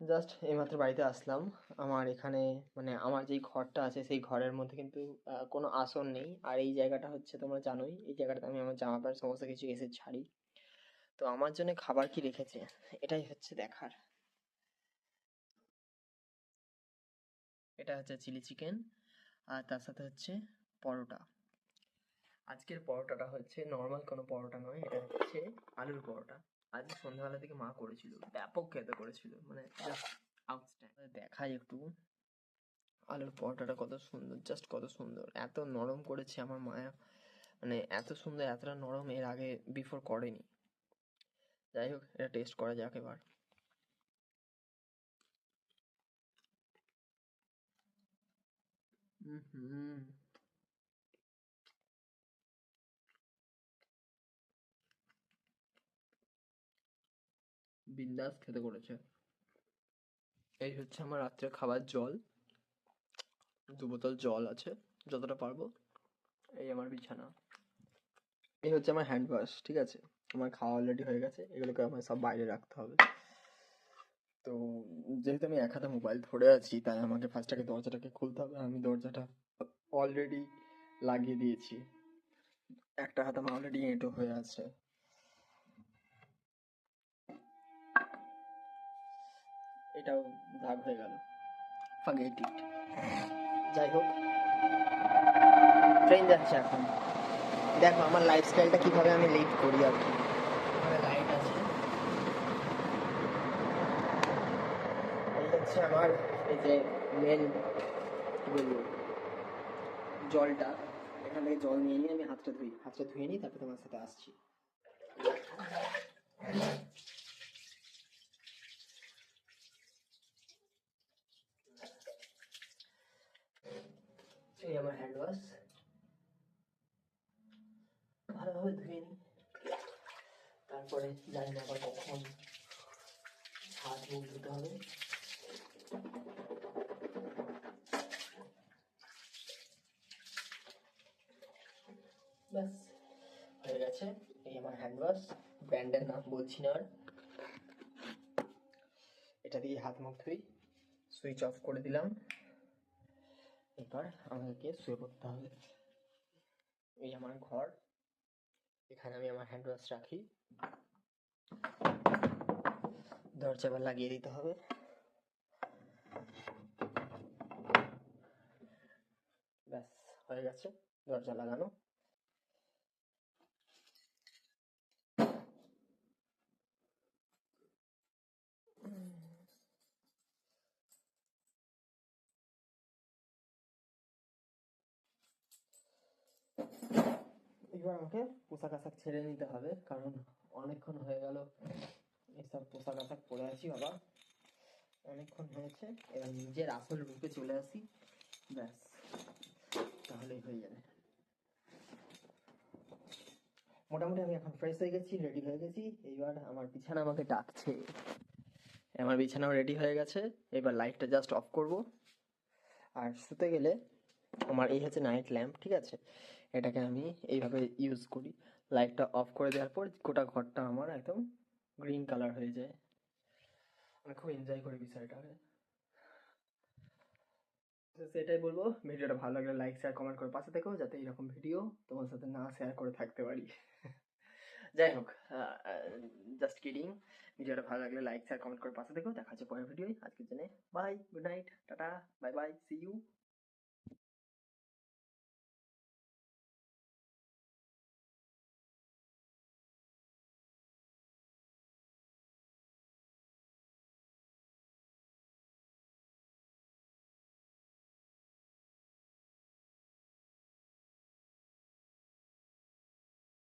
Just এইমাত্র বাড়িতে আসলাম। আমার এখানে মানে আমার যেই ঘরটা আছে, সেই ঘরের মধ্যে কিন্তু কোনো আসন নেই। আর এই জায়গাটা হচ্ছে তোমরা জানোই, এই জায়গাটাতে আমি আমার জামা প্যান্ট সমস্ত কিছু এসে ছাড়ি। তো আমার জন্য খাবার কি রেখেছে? এটাই হচ্ছে দেখার। এটা হচ্ছে চিলি চিকেন, আর তার সাথে হচ্ছে পরোটা। আজকের পরোটাটা হচ্ছে নর্মাল কোনো পরোটা নয়, এটা হচ্ছে আলুর পরোটা। আজ সন্ধ্যাবেলা থেকে মা করেছিল, ব্যাপক খেতে করেছিল মানে দেখাই একটু, আলুর পরোটাটা কত সুন্দর জাস্ট কত সুন্দর। এত নরম করেছে আমার মায়া মানে এত সুন্দর, এতটা নরম এর আগে বিফোর করেনি। যাই হোক, এটা টেস্ট করা যাক এবার। হুম। বিন্দাস খেতে করেছে। এই হচ্ছে আমার রাত্রে খাবার জল। দু বোতল জল আছে, যতটা পারব। এই আমার বিছানা। এই হচ্ছে আমার হ্যান্ড ওয়াশ ঠিক আছে? আমার খাওয়া অলরেডি হয়ে গেছে, এগুলোকে আমার সব বাইরে রাখতে হবে। তো যেহেতু আমি এক হাতে মোবাইল ধরে আছি, তাই আমাকে ফার্স্ট আগে দরজাটাকে খুলতে হবে আমি দরজাটা অলরেডি লাগিয়ে দিয়েছি। একটা হাত আমার অলরেডি এঁটো হয়ে আছে। এটাও দাগ হয়ে গেল। ফাগেট ইট যাই হোক ট্রেন যাচ্ছে এখন। দেখো আমার লাইফস্টাইলটা কীভাবে আমি লিড করি আর কি। এখানে লাইট আছে। এই হচ্ছে আমার এই যে মেন কি বলব জলটা। এখান থেকে জল নিয়ে নিয়ে আমি হাতটা ধুই। হাতটা ধুয়ে নিই তারপর তোমার সাথে আসছি। এই আমার হ্যান্ড ওয়াশ ভালোভাবে ধুয়ে নিই তারপরে জানি না আবার কখন হাত মুখ ধুতে হবে। ব্যাস, হয়ে গেছে। এই আমার হ্যান্ড ওয়াশ ব্র্যান্ডের নাম বলছি না আর। এটা দিয়ে হাত মুখ ধুই। সুইচ অফ করে দিলাম। এবার আমাদেরকে শুয়ে পড়তে হবে। এই আমার ঘর। এখানে আমি আমার হ্যান্ড ওয়াশ রাখি। দরজা আবার লাগিয়ে দিতে হবে। ব্যাস, হয়ে গেছে দরজা লাগানো। এবার আমাকে পোশাক আশাক ছেড়ে নিতে হবে, কারণ অনেকক্ষণ হয়ে গেল। এসব পোশাক আশাক পরে আছি বাবা। অনেকক্ষণ হয়েছে, এবার নিজের আসল রূপে চলে আসি। ব্যাস, তাহলেই হয়ে যাবে। মোটামুটি আমি এখন ফ্রেশ হয়ে গেছি রেডি হয়ে গেছি। এইবার আমার বিছানা আমাকে ডাকছে। আমার বিছানাও রেডি হয়ে গেছে। এবার লাইটটা জাস্ট অফ করব। আর শুতে গেলে আমার এই হচ্ছে নাইট ল্যাম্প ঠিক আছে? এটাকে আমি এইভাবে ইউজ করি। লাইটটা অফ করে দেওয়ার পর গোটা ঘরটা আমার একদম গ্রিন কালার হয়ে যায়। আমি খুব এনজয় করি বিষয়টাকে। সেটাই বলব, ভিডিওটা ভালো লাগলে লাইক শেয়ার কমেন্ট করে পাশে থেকেও যাতে এরকম ভিডিও তোমার সাথে না শেয়ার করে থাকতে পারি। যাই হোক জাস্ট কিডিং ভিডিওটা ভালো লাগলে লাইক শেয়ার কমেন্ট করে পাশে থেকেও দেখা হচ্ছে পরের ভিডিওয় আজকের জন্য বাই গুড নাইট টাটা বাই বাই সি ইউ